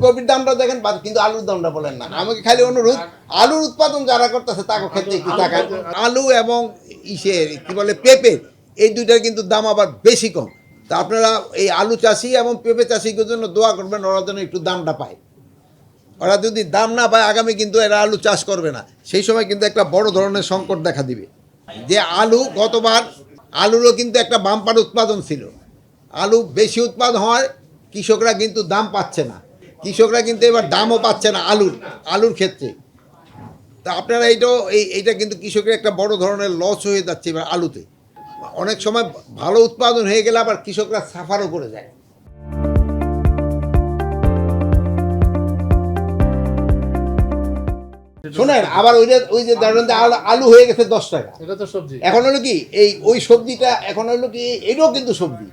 ফুলকপির দামটা দেখেন কিন্তু আলুর দামটা বলেন না। আমাকে খালি অনুরোধ আলুর উৎপাদন যারা করতেছে তাকে ক্ষেত্রে একটু টাকা আলু এবং ইসের কি বলে পেঁপে এই দুইটার কিন্তু দাম আবার বেশি কম। তা আপনারা এই আলু চাষি এবং পেঁপে চাষিদের জন্য দোয়া করবেন ওরা যেন একটু দামটা পায়। ওরা যদি দাম না পায় আগামী কিন্তু এরা আলু চাষ করবে না। সেই সময় কিন্তু একটা বড় ধরনের সংকট দেখা দিবে। যে আলু গতবার আলুরও কিন্তু একটা বাম্পার উৎপাদন ছিল। আলু বেশি উৎপাদন হয় কৃষকরা কিন্তু দাম পাচ্ছে না। কৃষকরা কিন্তু এবার দামও পাচ্ছে না আলুর আলুর ক্ষেত্রে। তা আপনারা এইটাও এই এইটা কিন্তু কৃষকের একটা বড় ধরনের লস হয়ে যাচ্ছে এবার আলুতে। অনেক সময় ভালো উৎপাদন হয়ে গেলে আবার কৃষকরা সাফারও করে যায়। শোনেন আবার ওই যে ওই যে ধরেন আলু- আলু হয়ে গেছে দশ টাকা। এটা তো সবজি। এখন হলো কি এই ওই সবজিটা এখন হলো কি এটাও কিন্তু সবজি।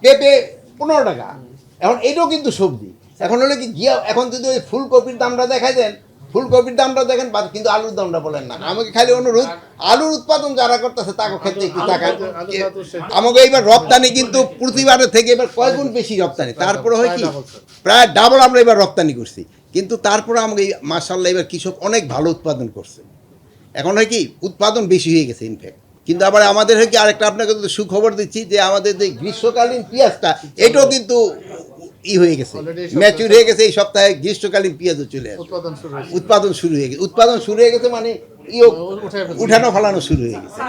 পেঁপে পনেরো টাকা। এখন এটাও কিন্তু সবজি। এখন হলো কি গিয়া এখন যদি ওই ফুলকপির দামটা দেখাই দেন ফুলকপির দামটা দেখেন বাদ কিন্তু আলুর দামটা বলেন না। আমাকে খালি অনুরোধ আলুর উৎপাদন যারা করতেছে তাকে ক্ষেত্রে একটু টাকা আমাকে এবার রপ্তানি কিন্তু প্রতিবারের থেকে এবার কয় গুণ বেশি রপ্তানি? তারপরে হয় কি প্রায় ডাবল আমরা এবার রপ্তানি করছি। কিন্তু তারপরে আমাকে এই মার্শাল্লাহ এবার কৃষক অনেক ভালো উৎপাদন করছে। এখন হয় কি উৎপাদন বেশি হয়ে গেছে ইনফ্যাক্ট কিন্তু আবার আমাদের হয় কি আরেকটা আপনাকে সুখবর দিচ্ছি যে আমাদের যে গ্রীষ্মকালীন পেঁয়াজটা এটাও কিন্তু ই হয়ে গেছে। ম্যাচুর হয়ে গেছে এই সপ্তাহে গ্রীষ্মকালীন পেঁয়াজও চলে আসে উৎপাদন শুরু হয়েছে উৎপাদন শুরু হয়ে গেছে। উৎপাদন শুরু হয়ে গেছে মানে ইও উঠানো ফালানো শুরু হয়ে গেছে।